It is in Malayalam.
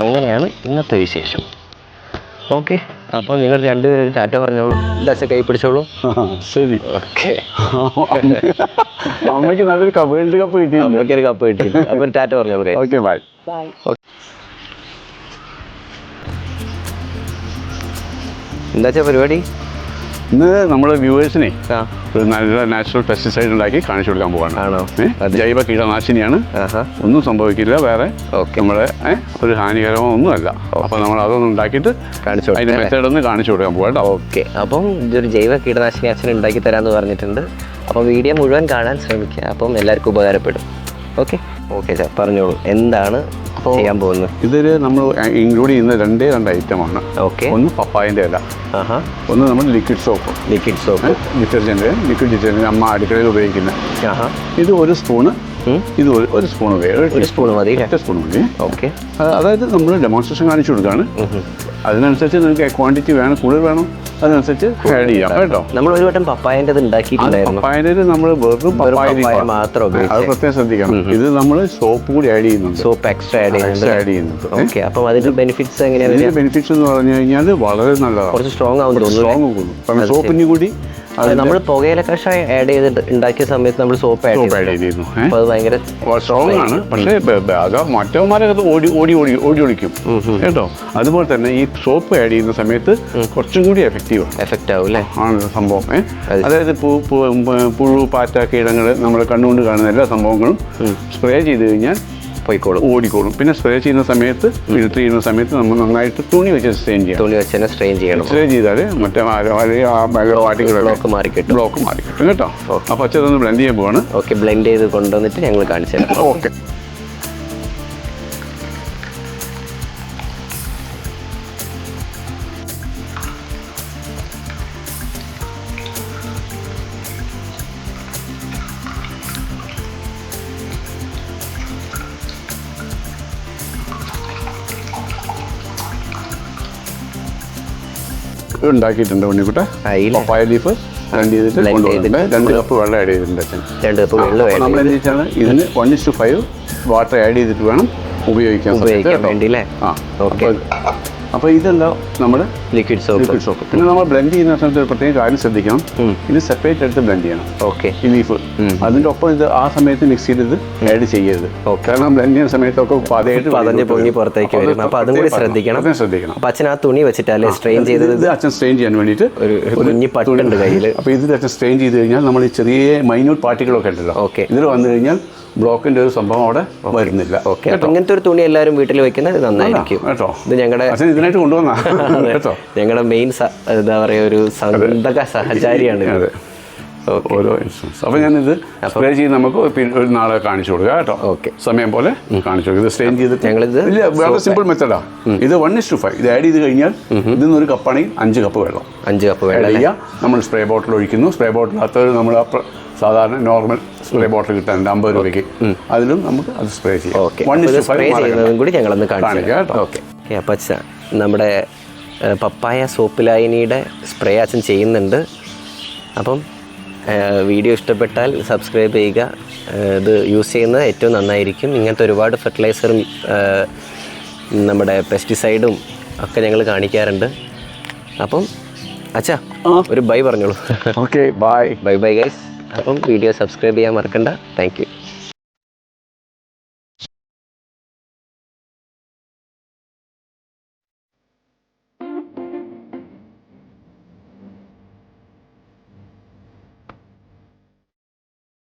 അങ്ങനെയാണ് ഇന്നത്തെ വിശേഷം. ഓക്കെ അപ്പോൾ നിങ്ങൾ രണ്ടുപേരും ടാറ്റ പറഞ്ഞോളൂ. ദശ കൈ പിടിച്ചോളൂ. ശരി. ഓക്കെ. അമ്മയ്ക്ക് നല്ലൊരു കപ്പ് വേൾഡ് കപ്പ് കിട്ടി അമ്മയ്ക്ക് ഒരു കപ്പ് കിട്ടി അപ്പം ടാറ്റ പറഞ്ഞോളൂ. ഓക്കെ ബൈ എന്താ വെച്ചാൽ പരിപാടി? ഇന്ന് നമ്മുടെ വ്യൂവേഴ്സിനെ ഒരു നല്ല നാച്ചുറൽ പെസ്റ്റിസൈഡ് ഉണ്ടാക്കി കാണിച്ചു കൊടുക്കാൻ പോവാണ്. ആണോ? ജൈവ കീടനാശിനിയാണ്. ഒന്നും സംഭവിക്കില്ല വേറെ ഓക്കെ. നമ്മുടെ ഒരു ഹാനികരമോ ഒന്നുമല്ല. അപ്പൊ നമ്മൾ അതൊന്നും ഉണ്ടാക്കിയിട്ട് കാണിച്ചു അതിന്റെ മെത്തേഡ് ഒന്ന് കാണിച്ചു കൊടുക്കാൻ പോകാം കേട്ടോ ഓക്കെ. അപ്പം ഇതൊരു ജൈവ കീടനാശിനി അച്ഛൻ ഉണ്ടാക്കി തരാന്ന് പറഞ്ഞിട്ടുണ്ട്. അപ്പോൾ വീഡിയോ മുഴുവൻ കാണാൻ ശ്രമിക്കുക അപ്പം എല്ലാവർക്കും ഉപകാരപ്പെടും. ഓക്കെ? ഓക്കെ സാർ പറഞ്ഞോളൂ. എന്താണ് ചെയ്യാൻ പോകുന്നത്? ഇതിൽ നമ്മൾ ഇൻക്ലൂഡ് ചെയ്യുന്ന രണ്ടേ രണ്ട് ഐറ്റമാണ്. ഓക്കെ ഒന്ന് പപ്പായന്റെ ഇല. ഒന്ന് നമ്മൾ liquid soap liquid soap detergent liquid detergent അമ്മ അടുക്കളയിൽ ഉപയോഗിക്കുന്ന. ഇത് ഒരു സ്പൂണ് ഇത് ഒരു ഒരു സ്പൂൺ ഒരു സ്പൂൺ മതി ഒറ്റ സ്പൂൺ മതി. ഓക്കെ അതായത് നമ്മൾ ഡെമോൺസ്ട്രേഷൻ കാണിച്ചു കൊടുക്കുകയാണ് അതിനനുസരിച്ച് നിങ്ങൾക്ക് ക്വാണ്ടിറ്റി വേണം കൂടുതൽ വേണം. അതിനനുസരിച്ച് ആഡ് ചെയ്യാം കേട്ടോ. നമ്മൾ ഒരു വട്ടം പപ്പായന്റെ ഉണ്ടാക്കിയിട്ടുണ്ടായിരുന്നു. പപ്പായയിൽ നമ്മൾ വെറും പപ്പായ മാത്രം അത്. പ്രത്യേകം ശ്രദ്ധിക്കണം. ഇത് നമ്മൾ സോപ്പ് കൂടി ആഡ് ചെയ്യുന്നുണ്ട്. സോപ്പ് എക്സ്ട്രാ ആഡ് ചെയ്യുന്നുണ്ട്. ആഡ് ചെയ്യുന്നുണ്ട്. ഓക്കെ അപ്പം അതിന്റെ ബെനിഫിറ്റ്സ് എങ്ങനെയാണ് ബെനിഫിറ്റ്സ് എന്ന് പറഞ്ഞു കഴിഞ്ഞാൽ വളരെ നല്ലതാണ്. കുറച്ച് സ്ട്രോങ് ആവും സ്ട്രോങ് കൂടും കാരണം സോപ്പിന് കൂടി നമ്മൾ പുകയില കഷായം ആഡ് ചെയ്ത് ഉണ്ടാക്കിയ സമയത്ത് നമ്മൾ സോപ്പ് ആഡ് സോപ്പ് ആഡ് ചെയ്തിരുന്നു. അപ്പോൾ അത് ഭയങ്കര സ്ട്രോങ് ആണ്. പക്ഷേ മറ്റവന്മാരൊക്കെ അത് ഓടി ഓടി ഓടി ഓടി ഒളിക്കും. കേട്ടോ? അതുപോലെ തന്നെ ഈ സോപ്പ് ആഡ് ചെയ്യുന്ന സമയത്ത് കുറച്ചും കൂടി എഫക്റ്റീവ് ആണ്. എഫക്റ്റ് ആവും അല്ലേ ആണ് സംഭവം അതായത് പുഴു പാറ്റ കീടങ്ങൾ നമ്മൾ കണ്ണുകൊണ്ട് കാണുന്ന എല്ലാ സംഭവങ്ങളും സ്പ്രേ ചെയ്ത് കഴിഞ്ഞാൽ പോയിക്കോളും. ഓടിക്കോളും. പിന്നെ സ്പ്രേ ചെയ്യുന്ന സമയത്ത് ഫിൽറ്റർ ചെയ്യുന്ന സമയത്ത് നമ്മൾ നന്നായിട്ട് തുണി വെച്ച് സ്ട്രെയിൻ ചെയ്യണം. തുണി വെച്ച് തന്നെ സ്ട്രെയിൻ ചെയ്യണം. സ്ട്രെയിൻ ചെയ്താൽ മറ്റേ ബ്ലോക്ക് ബ്ലോക്ക് മാറി കിട്ടും ബ്ലോക്ക് മാറി കിട്ടും? കേട്ടോ അപ്പോൾ അച്ഛനൊന്ന് ബ്ലെൻഡ് ചെയ്യാൻ പോവാണ്. ഓക്കെ ബ്ലെൻഡ് ചെയ്ത് കൊണ്ടുവന്നിട്ട് ഞങ്ങൾ കാണിച്ചു തരാം. ഓക്കെ ഉണ്ടാക്കിയിട്ടുണ്ട് ഉണ്ണിക്കുട്ട പപ്പായ ലീഫ് ബ്ലെൻഡ് ചെയ്തിട്ട് കൊണ്ടുവന്നിട്ടുണ്ട് രണ്ട് കപ്പ് വെള്ളം ആഡ് ചെയ്തിട്ടുണ്ട് അച്ഛൻ രണ്ട് കപ്പ് വെള്ളം നമ്മൾ എന്ത് വെച്ചാൽ ഇതിന് one is to five water add ചെയ്തിട്ട് വേണം ഉപയോഗിക്കാൻ. വേണ്ടി അല്ലേ ആ ഓക്കെ അപ്പോൾ ഇതെല്ലാം നമ്മുടെ ലിക്വിഡ് സോപ്പ് ലിക്വിഡ് സോപ്പ് പിന്നെ നമ്മൾ ബ്ലെൻഡ് ചെയ്യുന്ന സമയത്ത് ഒരു പ്രത്യേക കാര്യം ശ്രദ്ധിക്കണം. ഇത് സെപ്പറേറ്റ് എടുത്ത് ബ്ലെൻഡ് ചെയ്യണം. ഓക്കെ ഈ ലീഫ് അതിന്റെ ഒപ്പം ഇത് ആ സമയത്ത് മിക്സ് ചെയ്തത് ആഡ് ചെയ്യരുത്. കാരണം ബ്ലെൻഡ് ചെയ്യുന്ന സമയത്തൊക്കെ പതയായിട്ട് പതഞ്ഞ് പൊങ്ങി പുറത്തേക്ക് വരും. അപ്പോൾ അതും കൂടി ശ്രദ്ധിക്കണം. അതും ശ്രദ്ധിക്കണം. അപ്പം അച്ഛൻ ആ തുണി വെച്ചിട്ടല്ലേ സ്ട്രെയിൻ ചെയ്തത്? ഇത് അച്ഛൻ സ്ട്രെയിൻ ചെയ്യാൻ വേണ്ടിയിട്ട് ഒരു ഒരു കുഞ്ഞി പട്ടുണ്ട് കയ്യിൽ അപ്പോൾ ഇത് അച്ഛൻ സ്ട്രെയിൻ ചെയ്ത് കഴിഞ്ഞാൽ നമ്മൾ ഈ ചെറിയ മൈന്യൂട്ട് പാർട്ടികളൊക്കെ ഉണ്ടല്ലോ. ഓക്കെ ഇതിൽ വന്നു കഴിഞ്ഞാൽ ബ്ലോക്കിന്റെ ഒരു സംഭവം അവിടെ വരുന്നില്ല. ഓക്കെ ഇങ്ങനത്തെ ഒരു തുണി എല്ലാവരും വീട്ടിൽ വെക്കുന്നത് നന്നായിരിക്കും. കേട്ടോ. ഇത് ഞങ്ങളുടെ ഇതിനായിട്ട് കൊണ്ടുവന്നാ. കേട്ടോ. ഞങ്ങളുടെ മെയിൻ എന്താ പറയുക ഒരു സന്തക സഹചാരിയാണ് അതെ. ഓരോ ഇൻഷുറൻസ് അപ്പോൾ ഞാനിത് സ്പ്രേ ചെയ്ത് നമുക്ക് പിന്നെ ഒരു നാളെ കാണിച്ചു കൊടുക്കുക കേട്ടോ. ഓക്കെ. സമയം പോലെ കാണിച്ചു കൊടുക്കുക ഇത് സ്ട്രെയിൻ ചെയ്തിട്ട് ഞങ്ങളിത് ഇല്ല വളരെ സിമ്പിൾ മെത്തേഡാ ഇത് വൺ ഇസ് ടു ഫൈവ് ഇത് ആഡ് ചെയ്ത് കഴിഞ്ഞാൽ ഇതിൽ നിന്ന് ഒരു കപ്പാണെങ്കിൽ അഞ്ച് കപ്പ് വെള്ളം. അഞ്ച് കപ്പ് വെള്ളം ചെയ്യുക നമ്മൾ സ്പ്രേ ബോട്ടിൽ ഒഴിക്കുന്നു. സ്പ്രേ ബോട്ടിനകത്ത് നമ്മൾ സാധാരണ നോർമൽ സ്പ്രേ ബോട്ടിൽ കിട്ടാൻ അമ്പത് രൂപയ്ക്ക്. അതിലും നമുക്ക് അത് സ്പ്രേ ചെയ്യാം. വൺ ഇസ് ടു ഫൈവ് ചെയ്യുന്നതും കൂടി ഞങ്ങളൊന്ന് കാണിച്ചു കാണിക്കാം കേട്ടോ. ഓക്കെ. അപ്പം നമ്മുടെ പപ്പായ സോപ്പ് ലായനിയുടെ സ്പ്രേ അച്ഛൻ ചെയ്യുന്നുണ്ട്. അപ്പം വീഡിയോ ഇഷ്ടപ്പെട്ടാൽ സബ്സ്ക്രൈബ് ചെയ്യുക. ഇത് യൂസ് ചെയ്യുന്നത് ഏറ്റവും നന്നായിരിക്കും. ഇങ്ങനത്തെ ഒരുപാട് ഫെർട്ടിലൈസറും നമ്മുടെ പെസ്റ്റിസൈഡും ഒക്കെ ഞങ്ങൾ കാണിക്കാറുണ്ട്. അപ്പം അച്ഛാ ഒരു ബൈ പറഞ്ഞോളൂ. Okay bye bye bye guys. അപ്പം വീഡിയോ സബ്സ്ക്രൈബ് ചെയ്യാൻ മറക്കണ്ട. Thank you.